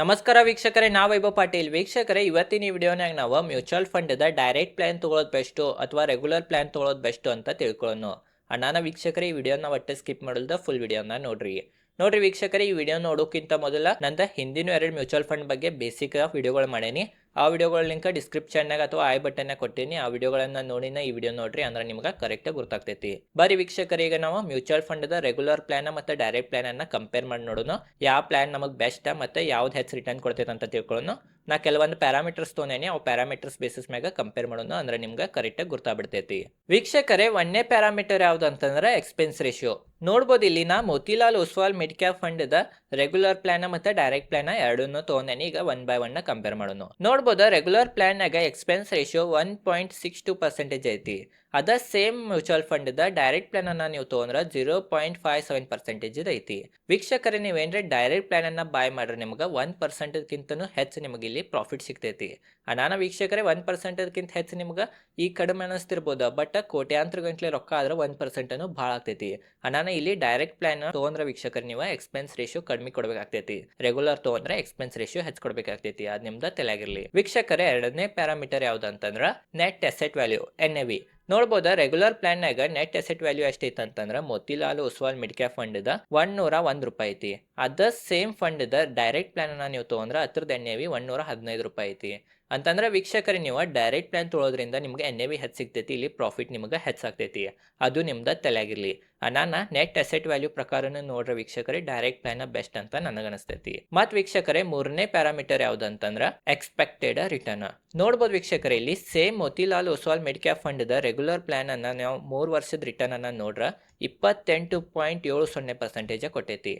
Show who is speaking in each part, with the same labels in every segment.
Speaker 1: ನಮಸ್ಕಾರ ವೀಕ್ಷಕರೇ ನಾ ವೈಭವ್ ಪಾಟೀಲ್. ವೀಕ್ಷಕರೇ, ಇವತ್ತಿನ ಈ ವಿಡಿಯೋನಾಗ ನಾವು ಮ್ಯೂಚುವಲ್ ಫಂಡ್ದ ಡೈರೆಕ್ಟ್ ಪ್ಲಾನ್ ತೊಗೊಳೋದು ಬೆಸ್ಟು ಅಥವಾ ರೆಗ್ಯುಲರ್ ಪ್ಲಾನ್ ತೊಗೊಳೋದು ಬೆಸ್ಟು ಅಂತ ತಿಳ್ಕೊಳ್ಳೋಣ ಅಣ್ಣನ ವೀಕ್ಷಕರೇ, ಈ ವಿಡಿಯೋನ ಒಟ್ಟೆ ಸ್ಕಿಪ್ ಮಾಡಲ್ದ ಫುಲ್ ವಿಡಿಯೋನ ನೋಡ್ರಿ. ನೋಡ್ರಿ ವೀಕ್ಷಕರೇ, ಈ ವಿಡಿಯೋ ನೋಡೋಕ್ಕಿಂತ ಮೊದಲ ನಂದ ಹಿಂದಿನ ಎರಡು ಮ್ಯೂಚುವಲ್ ಫಂಡ್ ಬಗ್ಗೆ ಬೇಸಿಕ್ ವಿಡಿಯೋಗಳು ಮಾಡೇನಿ. ಆ ವಿಡಿಯೋಗಳ ಲಿಂಕ್ ಡಿಸ್ಕ್ರಿಪ್ಷನ್ನಾಗ ಅಥವಾ ಐ ಬಟನ್ನ ಕೊಟ್ಟಿನಿ. ಆ ವಿಡಿಯೋಗಳನ್ನು ನೋಡಿನ ಈ ವಿಡಿಯೋ ನೋಡ್ರಿ ಅಂದ್ರೆ ನಿಮ್ಗೆ ಕರೆಕ್ಟಾಗಿ ಗೊತ್ತಾಗ್ತೈತಿ ಬರೀ ವೀಕ್ಷಕರಿಗೆ ನಾವು ಮ್ಯೂಚುವಲ್ ಫಂಡ್ದ ರೆಗ್ಯುಲರ್ ಪ್ಲಾನ್ ಮತ್ತು ಡೈರೆಕ್ಟ್ ಪ್ಲಾನ್ ಅನ್ನ ಕಂಪೇರ್ ಮಾಡಿ ನೋಡೋಣ. ಯಾವ ಪ್ಲಾನ್ ನಮಗೆ ಬೆಸ್ಟ್ ಮತ್ತೆ ಯಾವ್ದು ಹೆಚ್ಚು ರಿಟರ್ನ್ ಕೊಡ್ತೈತೆ ಅಂತ ತಿಳ್ಕೊಳ್ಳೋಣ. ನಾ ಕೆಲವೊಂದು ಪ್ಯಾರಾಮೀಟರ್ಸ್ ತೊಗೊಂಡೇನಿ ಅವು ಪ್ಯಾರಾಮೀಟರ್ಸ್ ಬೇಸಿಸ್ ಮ್ಯಾಗ ಕಂಪೇರ್ ಮಾಡೋಣ ಅಂದ್ರೆ ನಿಮ್ಗೆ ಕರೆಕ್ಟಾಗಿ ಗೊತ್ತಾಗ್ಬಿಡ್ತೈತಿ ವೀಕ್ಷಕರೇ ಒಂದೇ ಪ್ಯಾರಾಮೀಟರ್ ಯಾವ್ದು ಅಂತಂದ್ರೆ ಎಕ್ಸ್ಪೆನ್ಸ್ ರೇಷಿಯೋ ನೋಡ್ಬೋದು ಇಲ್ಲಿ ನಾ Motilal Oswal mid cap fund regular plan ಮತ್ತೆ ಡೈರೆಕ್ಟ್ ಪ್ಲಾನ್ ಎರಡನ್ನೂ ತೊಗೊಂಡೇನಿ ಈಗ ಒನ್ ಬೈ ಒನ್ ಕಂಪೇರ್ ಮಾಡೋಣ ನೋಡ್ಬೋದು regular plan ಪ್ಲಾನ್ನಾಗ expense ratio one point six two percentage ಐತಿ. ಅದ same mutual fund direct plan ಅನ್ನ ನೀವು ತೊಗೊಂಡ್ರೆ zero point five seven percentage ಐತಿ. ವೀಕ್ಷಕರೇ, ನೀವೇನ್ರೆ ಡೈರೆಕ್ಟ್ ಪ್ಲಾನ್ ಅನ್ನ ಬಾಯ್ ಮಾಡ್ರೆ ನಿಮ್ಗೆ ಒನ್ ಪರ್ಸೆಂಟ್ಗಿಂತನೂ ಹೆಚ್ಚು ನಿಮಗೆ ಇಲ್ಲಿ ಪ್ರಾಫಿಟ್ ಸಿಗ್ತೈತಿ. ಅನಾನ ವೀಕ್ಷಕರೇ ಒನ್ ಪರ್ಸೆಂಟ್ಗಿಂತ ಹೆಚ್ಚು ನಿಮ್ಗೆ ಈ ಕಡಿಮೆ ಅನಿಸ್ತಿರ್ಬೋದು ಬಟ್ ಕೋಟ್ಯಾಂತರ ಗಂಟ್ಲೆ ರೊಕ್ಕ ಆದ್ರೆ ಒನ್ ಪರ್ಸೆಂಟನು ಭಾಳ ಆಗ್ತೈತಿ. ಅನಾನ ಇಲ್ಲಿ ಡೈರೆಕ್ಟ್ ಪ್ಲಾನ್ ತೊಗೊಂಡ್ರೆ ವೀಕ್ಷಕರು ನೀವು ಎಕ್ಸ್ಪೆನ್ಸ್ ರೇಷಿಯೋ ಕಡಿಮೆ ಕೊಡಬೇಕಾಗ್ತೈತಿ. ರೆಗ್ಯುಲರ್ ತೊಗೊಂಡ್ರೆ ಎಕ್ಸ್ಪೆನ್ಸ್ ರೇಷಿಯೋ ಹೆಚ್ಚು ಕೊಡಬೇಕಾಗ್ತೈತಿ. ಅದು ನಿಮ್ದು ತಲೆಯಾಗಿರಲಿ ವೀಕ್ಷಕರೇ ಎರಡನೇ ಪ್ಯಾರಾಮೀಟರ್ ಯಾವ್ದು ಅಂತಂದ್ರೆ net asset value N A V ನೋಡ್ಬೋದ? Regular ಪ್ಲಾನ್ನಾಗ ನೆಟ್ ಅಸೆಟ್ ವ್ಯಾಲ್ಯೂ ಎಷ್ಟೈತೆ ಅಂತಂದ್ರೆ Motilal Oswal mid cap fund ನೂರ ಒಂದ್ ರೂಪಾಯಿ ಐತಿ. ಅದ ಸೇಮ್ ಫಂಡ್ ಡೈರೆಕ್ಟ್ ಪ್ಲಾನ್ ನೀವು ತೊಗೊಂಡ್ರೆ ಹತ್ರದ ಒನ್ ನೂರ ಹದಿನೈದು ರೂಪಾಯಿ ಐತಿ. ಅಂತಂದ್ರೆ ವೀಕ್ಷಕರಿ, ನೀವು ಡೈರೆಕ್ಟ್ ಪ್ಲಾನ್ ತೊಳೋದ್ರಿಂದ ನಿಮ್ಗೆ ಎನ್ ಎ ವಿ ಹೆಚ್ಚು ಸಿಗ್ತೈತಿ, ಇಲ್ಲಿ ಪ್ರಾಫಿಟ್ ನಿಮ್ಗೆ ಹೆಚ್ಚಾಗ್ತೈತಿ ಅದು ನಿಮ್ದು ತಲೆಯಾಗಿರ್ಲಿ. ನಾನು ನೆಟ್ ಅಸೆಟ್ ವ್ಯಾಲ್ಯೂ ಪ್ರಕಾರನ ನೋಡ್ರೆ ವೀಕ್ಷಕರೇ ಡೈರೆಕ್ಟ್ ಪ್ಲಾನ್ ಬೆಸ್ಟ್ ಅಂತ ನನಗನಿಸ್ತೈತಿ. ಮತ್ ವೀಕ್ಷಕರೇ, ಮೂರನೇ ಪ್ಯಾರಾಮೀಟರ್ ಯಾವ್ದು ಅಂತಂದ್ರೆ ಎಕ್ಸ್ಪೆಕ್ಟೆಡ್ ರಿಟರ್ನ್ ನೋಡ್ಬೋದು ವೀಕ್ಷಕರೇ, ಇಲ್ಲಿ ಸೇಮ್ ಮೋತಿಲಾಲ್ ಒಸ್ವಾಲ್ ಮೆಡಿಕ್ಯಾ ಫಂಡ್ ರೆಗ್ಯುಲರ್ ಪ್ಲಾನ್ ಅನ್ನ ನಾವು ಮೂರು ವರ್ಷದ ರಿಟರ್ನ್ ಅನ್ನ ನೋಡ್ರ ಇಪ್ಪತ್ತೆಂಟು ಪಾಯಿಂಟ್ ಏಳು ಸೊನ್ನೆ ಪರ್ಸೆಂಟೇಜ್ ಕೊಟ್ಟೈತಿ.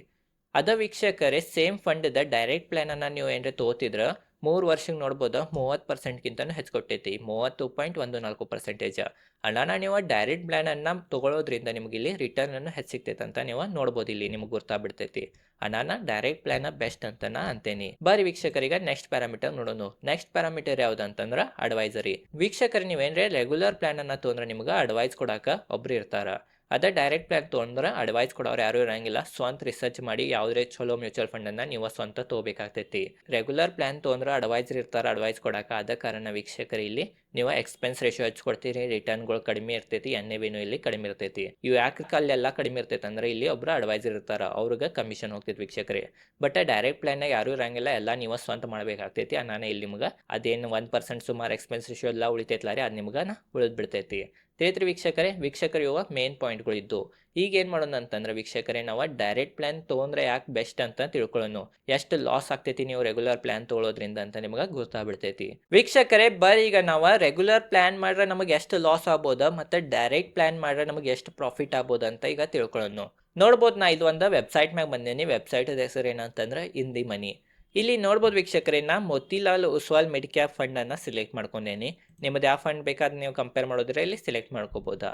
Speaker 1: ಅದ ವೀಕ್ಷಕರೇ ಸೇಮ್ ಫಂಡ್ ದ ಡೈರೆಕ್ಟ್ ಪ್ಲಾನ್ ಅನ್ನ ನೀವು ಏನ್ರ ತಗೋತಿದ್ರ ಮೂರು ವರ್ಷಕ್ಕೆ ನೋಡ್ಬೋದು ಮೂವತ್ತು ಪರ್ಸೆಂಟ್ಗಿಂತನೂ ಹೆಚ್ಚು ಕೊಟ್ಟೈತಿ, ಮೂವತ್ತು ಪಾಯಿಂಟ್ ಒಂದು ನಾಲ್ಕು ಪರ್ಸೆಂಟೇಜ್. ಅಣ್ಣ ನೀವು ಡೈರೆಕ್ಟ್ ಪ್ಲಾನ್ ಅನ್ನ ತಗೊಳ್ಳೋದ್ರಿಂದ ನಿಮ್ಗೆ ಇಲ್ಲಿ ರಿಟರ್ನ್ ಅನ್ನು ಹೆಚ್ಚು ಸಿಗ್ತೈತೆ ಅಂತ ನೀವು ನೋಡ್ಬೋದು, ಇಲ್ಲಿ ನಿಮ್ಗೆ ಗೊತ್ತಾಗ್ಬಿಡ್ತೈತಿ ಅಣ್ಣ ಡೈರೆಕ್ಟ್ ಪ್ಲ್ಯಾನ ಬೆಸ್ಟ್ ಅಂತ ನಾ ಅಂತೇನಿ. ಬಾರಿ ವೀಕ್ಷಕರಿಗೆ ನೆಕ್ಸ್ಟ್ ಪ್ಯಾರಾಮೀಟರ್ ನೋಡೋಣ ನೆಕ್ಸ್ಟ್ ಪ್ಯಾರಾಮೀಟರ್ ಯಾವ್ದು ಅಂತಂದ್ರೆ ಅಡ್ವೈಸರಿ ವೀಕ್ಷಕರು ನೀವೇನ್ರೆ ರೆಗ್ಯುಲರ್ ಪ್ಲಾನ್ ಅನ್ನ ತೊಗೊಂಡ್ರೆ ನಿಮ್ಗೆ ಅಡ್ವೈಸ್ ಕೊಡಾಕ ಒಬ್ರು ಇರ್ತಾರ. ಅದೇ ಡೈರೆಕ್ಟ್ ಪ್ಲ್ಯಾನ್ ತೊಗೊಂಡ್ರೆ ಅಡ್ವೈಸ್ ಕೊಡೋರು ಯಾರು ಇರಂಗಿಲ್ಲ. ಸ್ವಂತ ರಿಸರ್ಚ್ ಮಾಡಿ ಯಾವುದೇ ಚಲೋ ಮ್ಯೂಚುವಲ್ ಫಂಡನ್ನು ನೀವು ಸ್ವಂತ ತಗೋಬೇಕಾಗ್ತೈತಿ. ರೆಗ್ಯುಲರ್ ಪ್ಲಾನ್ ತೊಗೊಂಡ್ರೆ ಅಡ್ವೈಸರ್ ಇರ್ತಾರೆ ಅಡ್ವೈಸ್ ಕೊಡಕ್ಕೆ ಅದ ಕಾರಣ ವೀಕ್ಷಕರು ಇಲ್ಲಿ ನೀವು ಎಕ್ಸ್ಪೆನ್ಸ್ ರೇಷಿಯೋ ಹೆಚ್ಚು ಕೊಡ್ತೀರಿ ರಿಟರ್ನ್ಗಳು ಕಡಿಮೆ ಇರ್ತೈತಿ ಎನ್ ಎ ಇಲ್ಲಿ ಕಡಿಮೆ ಇರ್ತೈತಿ. ಇವು ಯಾಕೆ ಅಲ್ಲೆಲ್ಲ ಕಡಿಮೆ ಇರ್ತೈತೆ ಅಂದ್ರೆ ಇಲ್ಲಿ ಒಬ್ರು ಅಡ್ವೈಸರ್ ಇರ್ತಾರ, ಅವ್ರಿಗೆ ಕಮಿಷನ್ ಹೋಗ್ತೈತಿ ವೀಕ್ಷಕರೇ. ಬಟ್ ಡೈರೆಕ್ಟ್ ಪ್ಲಾನ್ನಾಗ ಯಾರು ಇರಂಗಿಲ್ಲ, ಎಲ್ಲ ನೀವು ಸ್ವಂತ ಮಾಡಬೇಕಾಗ್ತೈತಿ. ನಾನು ಇಲ್ಲಿ ನಿಮ್ಗೆ ಅದೇನು ಒನ್ ಪರ್ಸೆಂಟ್ ಸುಮಾರು ಎಕ್ಸ್ಪೆನ್ಸ್ ರೇಷಿಯೋ ಎಲ್ಲ ಉಳಿತೈತಲ್ಲ ರೀ ಅದು ನಿಮ್ಗೆ ಉಳಿದ್ಬಿಡ್ತೈತಿ ತಿಳಿತ್ರಿ ವೀಕ್ಷಕರೇ, ವೀಕ್ಷಕರು ಇವಾಗ ಮೇನ್ ಪಾಯಿಂಟ್ಗಳಿದ್ದು ಈಗ ಏನು ಮಾಡೋಣ ಅಂತಂದ್ರೆ ವೀಕ್ಷಕರೇ, ನಾವು ಡೈರೆಕ್ಟ್ ಪ್ಲಾನ್ ತೊಗೊಂಡ್ರೆ ಯಾಕೆ ಬೆಸ್ಟ್ ಅಂತ ತಿಳ್ಕೊಳ್ಳೋಣ. ಎಷ್ಟು ಲಾಸ್ ಆಗ್ತೈತಿ ನೀವು ರೆಗ್ಯುಲರ್ ಪ್ಲಾನ್ ತೊಗೊಳೋದ್ರಿಂದ ಅಂತ ನಿಮಗೆ ಗೊತ್ತಾಗ್ಬಿಡ್ತೈತಿ. ವೀಕ್ಷಕರೇ, ಬರೀ ಈಗ ನಾವು ರೆಗ್ಯುಲರ್ ಪ್ಲಾನ್ ಮಾಡ್ರೆ ನಮಗೆ ಎಷ್ಟು ಲಾಸ್ ಆಗ್ಬೋದ ಮತ್ತು ಡೈರೆಕ್ಟ್ ಪ್ಲಾನ್ ಮಾಡ್ರೆ ನಮಗೆ ಎಷ್ಟು ಪ್ರಾಫಿಟ್ ಆಗ್ಬೋದು ಅಂತ ಈಗ ತಿಳ್ಕೊಳ್ಳೋಣ. ನೋಡ್ಬೋದು ನಾ ಇದು ಒಂದು ವೆಬ್ಸೈಟ್ ಮ್ಯಾಗ ಬಂದೇನಿ. ವೆಬ್ಸೈಟ್ ಹೆಸರು ಏನಂತಂದ್ರೆ ಇಂದಿ ಮನಿ. ಇಲ್ಲಿ ನೋಡ್ಬೋದು ವೀಕ್ಷಕರೇ, ನಾ ಮೋತಿಲಾಲ್ ಉಸ್ವಾಲ್ ಮಿಡ್ ಕ್ಯಾಪ್ ಫಂಡನ್ನು ಸಿಲೆಕ್ಟ್ ಮಾಡ್ಕೊಂಡೇನಿ. ನಿಮ್ಮದು ಯಾವ ಫಂಡ್ ಬೇಕಾದ್ರೆ ನೀವು ಕಂಪೇರ್ ಮಾಡೋದ್ರೆ ಇಲ್ಲಿ ಸಿಲೆಕ್ಟ್ ಮಾಡ್ಕೋಬೋದಾ.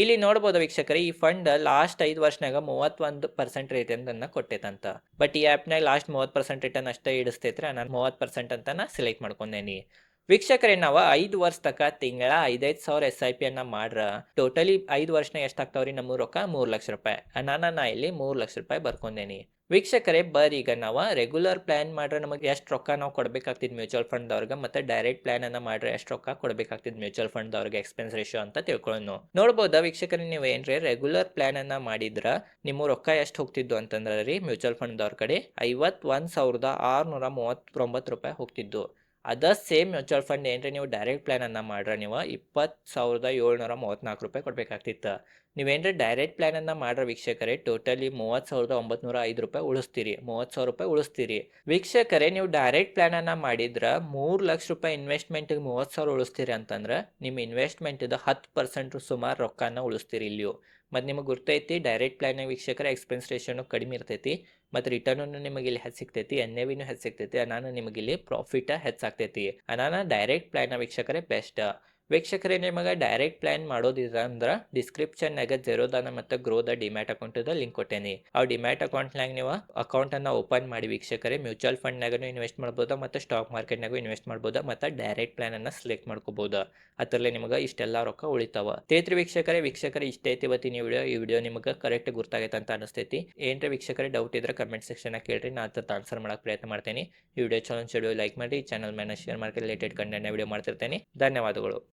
Speaker 1: ಇಲ್ಲಿ ನೋಡ್ಬೋದು ವೀಕ್ಷಕರೇ, ಈ ಫಂಡ್ ಲಾಸ್ಟ್ ಐದು ವರ್ಷನಾಗ ಮೂವತ್ತೊಂದು ಪರ್ಸೆಂಟ್ ರಿಟರ್ನ್ ಕೊಟ್ಟೈತಂತ. ಬಟ್ ಈ ಆ್ಯಪ್ನಾಗ ಲಾಸ್ಟ್ ಮೂವತ್ತು ಪರ್ಸೆಂಟ್ ರಿಟರ್ನ್ ಅಷ್ಟೇ ಇಡಿಸ್ತೈತ್ರೆ, ನಾನು ಮೂವತ್ತು ಪರ್ಸೆಂಟ್ ಅಂತ ನಾ ಸೆಲೆಕ್ಟ್ ಮಾಡ್ಕೊಂಡೇನಿ. ವೀಕ್ಷಕರೇ, ನಾವು ಐದು ವರ್ಷ ತಕ ತಿಂಗಳ ಐದೈದು ಸಾವಿರ ಎಸ್ ಐ ಪಿ ಅನ್ನ ಮಾಡ್ರ. ಟೋಟಲಿ ಐದು ವರ್ಷನ ಎಷ್ಟಾಗ್ತಾವ್ರಿ ನಮ್ಮ ರೊಕ್ಕ? ಮೂರು ಲಕ್ಷ ರೂಪಾಯಿ. ನಾನು, ನಾ ಇಲ್ಲಿ ಮೂರು ಲಕ್ಷ ರೂಪಾಯಿ ಬರ್ಕೊಂಡೇನಿ. ವೀಕ್ಷಕರೇ, ಬರ್ ಈಗ ನಾವು ರೆಗ್ಯುಲರ್ ಪ್ಲಾನ್ ಮಾಡ್ರೆ ನಮಗೆ ಎಷ್ಟು ರೊಕ್ಕ ನಾವು ಕೊಡಬೇಕಾಗ್ತಿದ್ ಮ್ಯೂಚುವಲ್ ಫಂಡ್ ಅವ್ರಿಗೆ ಮತ್ತೆ ಡೈರೆಕ್ಟ್ ಪ್ಲಾನ್ ಅನ್ನ ಮಾಡ್ರೆ ಎಷ್ಟು ರೊಕ್ಕ ಕೊಡಬೇಕಾಗ್ತಿದ್ ಮ್ಯೂಚುವಲ್ ಫಂಡ್ದವ್ರಿಗೆ ಎಕ್ಸ್ಪೆನ್ಸ್ ರೇಷಿಯೋ ಅಂತ ತಿಳ್ಕೊಳ್ಳೋಣ ನೋಡ್ಬೋದಾ ವೀಕ್ಷಕರೇ ನೀವು ಏನ್ರಿ ರೆಗ್ಯುಲರ್ ಪ್ಲಾನ್ ಅನ್ನ ಮಾಡಿದ್ರ ನಿಮ್ಮ ರೊಕ್ಕ ಎಷ್ಟು ಹೋಗ್ತಿದ್ದು ಅಂತಂದ್ರೆ ರೀ ಮ್ಯೂಚುವಲ್ ಫಂಡ್ದವ್ರ ಕಡೆ ಐವತ್ತೊಂದು ಸಾವಿರದ ಆರುನೂರ ಮೂವತ್ತೊಂಬತ್ತು ರೂಪಾಯಿ ಹೋಗ್ತಿದ್ದು ಅದ ಸೇಮ್ ಮ್ಯೂಚುವಲ್ ಫಂಡ್ ಏನ್ರಿ ನೀವು ಡೈರೆಕ್ಟ್ ಪ್ಲಾನ್ ಅನ್ನ ಮಾಡ್ರೆ ನೀವು ಇಪ್ಪತ್ತು ಸಾವಿರದ ಏಳ್ನೂರ ಮೂವತ್ನಾಲ್ಕು ರೂಪಾಯಿ ಕೊಡ್ಬೇಕಾಗ್ತಿತ್ತು. ನೀವೇನ್ರಿ ಡೈರೆಕ್ಟ್ ಪ್ಲಾನ್ ಅನ್ನ ಮಾಡ್ರೆ ವೀಕ್ಷಕರೇ ಟೋಟಲಿ ಮೂವತ್ತು ಸಾವಿರದ ಒಂಬತ್ನೂರ ಐದು ರೂಪಾಯಿ ಉಳಿಸ್ತೀರಿ. ಮೂವತ್ತು ಸಾವಿರ ರೂಪಾಯಿ ಉಳಿಸ್ತೀರಿ. ವೀಕ್ಷಕರೇ ನೀವು ಡೈರೆಕ್ಟ್ ಪ್ಲಾನ್ ಅನ್ನ ಮಾಡಿದ್ರ ಮೂರು ಲಕ್ಷ ರೂಪಾಯಿ ಇನ್ವೆಸ್ಟ್ಮೆಂಟ್ಗೆ ಮೂವತ್ತು ಸಾವಿರ ಉಳಿಸ್ತೀರಿ ಅಂತಂದ್ರೆ ನಿಮ್ಮ ಇನ್ವೆಸ್ಟ್ಮೆಂಟ್ ಹತ್ತು ಪರ್ಸೆಂಟ್ ಸುಮಾರು ರೊಕ್ಕನ ಉಳಿಸ್ತೀರಿ ಇಲ್ಲಿಯೂ. ಮತ್ತು ನಿಮಗೆ ಗೊತ್ತೈತಿ ಡೈರೆಕ್ಟ್ ಪ್ಲ್ಯಾನ್ ವೀಕ್ಷಕರ ಎಕ್ಸ್ಪೆನ್ಸ್ ರೇಷನು ಕಡಿಮೆ ಇರ್ತೈತಿ, ಮತ್ತು ರಿಟರ್ನು ನಿಮಗೆ ಇಲ್ಲಿ ಹೆಚ್ಚು ಸಿಗ್ತೈತಿ ಎನ್ ಎ ವಿನೂ ಹೆಚ್ಚು ಸಿಗ್ತೈತಿ, ಅನಾನ ನಿಮಗೆ ಇಲ್ಲಿ ಪ್ರಾಫಿಟ ಹೆಚ್ಚಾಗ್ತೈತಿ. ಅನಾನ ಡೈರೆಕ್ಟ್ ಪ್ಲ್ಯಾನ್ ವೀಕ್ಷಕರೇ ಬೆಸ್ಟ್ ವೀಕ್ಷಕರೇ, ನಿಮಗೆ ಡೈರೆಕ್ಟ್ ಪ್ಲಾನ್ ಮಾಡೋದಿದೆ ಅಂದ್ರೆ ಡಿಸ್ಕ್ರಿಪ್ಷನ್ನಾಗ ಜೆರೋದಾನ ಮತ್ತು ಗ್ರೋದ ಡಿಮ್ಯಾಟ್ ಅಕೌಂಟದ ಲಿಂಕ್ ಕೊಟ್ಟೇನಿ. ಆ ಡಿಮ್ಯಾಟ್ ಅಕೌಂಟ್ನಾಗ ನೀವು ಅಕೌಂಟನ್ನು ಓಪನ್ ಮಾಡಿ ವೀಕ್ಷಕರೇ ಮ್ಯೂಚುವಲ್ ಫಂಡ್ನಾಗೂ ಇನ್ವೆಸ್ಟ್ ಮಾಡ್ಬೋದು ಮತ್ತು ಸ್ಟಾಕ್ ಮಾರ್ಕೆಟ್ನಾಗೂ ಇನ್ವೆಸ್ಟ್ ಮಾಡ್ಬೋದು ಮತ್ತು ಡೈರೆಕ್ಟ್ ಪ್ಲಾನನ್ನು ಸೆಲೆಕ್ಟ್ ಮಾಡ್ಕೋಬೋದು. ಅದರಲ್ಲಿ ನಿಮಗೆ ಇಷ್ಟೆಲ್ಲ ರೊಕ್ಕ ಉಳಿತಾವ. ತೇತ್ರಿ ವೀಕ್ಷಕರೇ ವೀಕ್ಷಕರೇ, ಇಷ್ಟ ಐತಿ ಇವತ್ತಿನ ವಿಡಿಯೋ ಈ ವಿಡಿಯೋ ನಿಮಗೆ ಕರೆಕ್ಟ್ ಗುರ್ತಾಗೈತೆ ಅಂತ ಅನಿಸ್ತೈತಿ. ಏನ್ರಿ ವೀಕ್ಷಕರೇ ಡೌಟ್ ಇದ್ರೆ ಕಮೆಂಟ್ ಸೆಕ್ಷನ್ ಕೇಳ್ರಿ ನಾನು ಅದ್ರ ಆನ್ಸರ್ ಮಾಡಕ್ಕೆ ಪ್ರಯತ್ನ ಮಾಡ್ತೀನಿ. ಈ ವಿಡಿಯೋ ಚಲೋ ವಿಡಿಯೋ ಲೈಕ್ ಮಾಡಿ ಚಾನಲ್ ಮೇಲೆ share market related content video ಮಾಡ್ತಿರ್ತೇನೆ. ಧನ್ಯವಾದಗಳು.